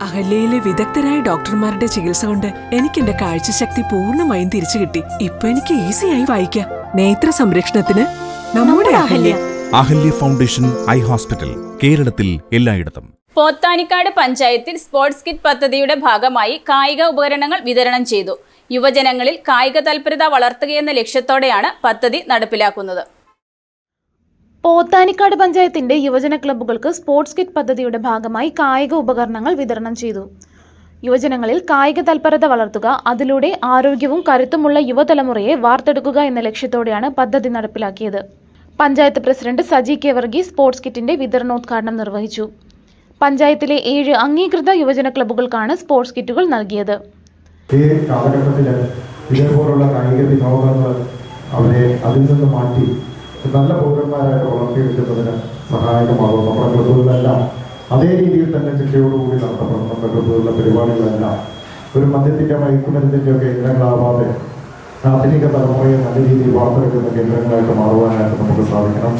അഹല്യയിലെ വിദഗ്ധരായ ഡോക്ടർമാരുടെ ചികിത്സ കൊണ്ട് എനിക്ക് എന്റെ കാഴ്ചശക്തി പൂർണമായും തിരിച്ചു കിട്ടി. ഇപ്പൊ എനിക്ക് ഈസിയായി വായിക്കാം. നേത്ര സംരക്ഷണത്തിന് നമ്മുടെ Ahalya. Ahalya foundation eye hospital കേരളത്തിൽ എല്ലായിടത്തും. പോത്താനിക്കാട് പഞ്ചായത്തിൽ സ്പോർട്സ് കിറ്റ് പദ്ധതിയുടെ ഭാഗമായി കായിക ഉപകരണങ്ങൾ വിതരണം ചെയ്തു. യുവജനങ്ങളിൽ കായിക തൽപരത വളർത്തുകയെന്ന ലക്ഷ്യത്തോടെയാണ് പദ്ധതി നടപ്പിലാക്കുന്നത്. പോത്താനിക്കാട് പഞ്ചായത്തിന്റെ യുവജന ക്ലബ്ബുകൾക്ക് സ്പോർട്സ് കിറ്റ് പദ്ധതിയുടെ ഭാഗമായി കായിക ഉപകരണങ്ങൾ വിതരണം ചെയ്തു. യുവജനങ്ങളിൽ കായിക തൽപരത വളർത്തുക അതിലൂടെ ആരോഗ്യവും കരുത്തുമുള്ള യുവതലമുറയെ വാർത്തെടുക്കുക എന്ന ലക്ഷ്യത്തോടെയാണ് പദ്ധതി നടപ്പിലാക്കിയത്. Panchayat president Saji K Varghese sports കിറ്റിന്റെ വിതരണോദ്ഘാടനം നിർവഹിച്ചു. പഞ്ചായത്തിലെ ഏഴ് അംഗീകൃത യുവജന ക്ലബ്ബുകൾക്കാണ് സ്പോർട്സ് കിറ്റുകൾ നൽകിയത്. ഈ ഇതേപോലുള്ള കായിക വിനോദങ്ങൾ അവരെ അതിൽ നിന്ന് മാറ്റി നല്ല പൗരന്മാരായിട്ട് വളർത്തിയെടുക്കുന്നതിന് സഹായകമാകും. നമ്മുടെ ക്ലബ്ബുകളെല്ലാം അതേ രീതിയിൽ തന്നെ ചിട്ടയോടുകൂടി നടത്തപ്പെടും. നമ്മുടെ ക്ലബ്ബുകളിലെ പരിപാടികളെല്ലാം ഒരു മദ്യത്തിന്റെ മയക്കുമരുന്നിന്റെ ഒക്കെ കേന്ദ്രങ്ങളാവാതെ ആധുനിക തലമുറയെ നല്ല രീതിയിൽ വാർത്തെടുക്കുന്ന കേന്ദ്രങ്ങളായിട്ട് മാറുവാനായിട്ട് നമുക്ക് സാധിക്കണം.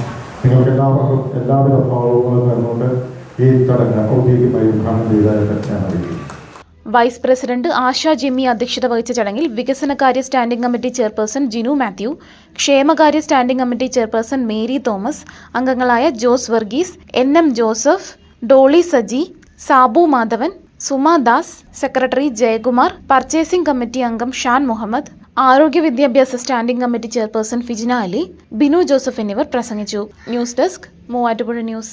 നിങ്ങൾക്ക് എല്ലാവർക്കും എല്ലാവിധ ഭാവങ്ങളും തന്നുകൊണ്ട് ഈ ചടങ്ങ് ഔദ്യോഗികമായി ഉദ്ഘാടനം ചെയ്തതായിട്ട് ഞാൻ അറിയിക്കുന്നു. വൈസ് പ്രസിഡന്റ് ആശ ജിമ്മി അധ്യക്ഷത വഹിച്ച ചടങ്ങിൽ വികസനകാര്യ standing committee chairperson Jinu Mathew ക്ഷേമകാര്യ standing committee chairperson Mary Thomas അംഗങ്ങളായ Jose Varghese N M Joseph Dolly Saji Sabu Madhavan Suma Das secretary Jayakumar purchasing committee അംഗം ഷാൻ മുഹമ്മദ് ആരോഗ്യ വിദ്യാഭ്യാസ standing committee chairperson Fijina Ali Binu Joseph എന്നിവർ പ്രസംഗിച്ചു. News desk Muvattupuzha news.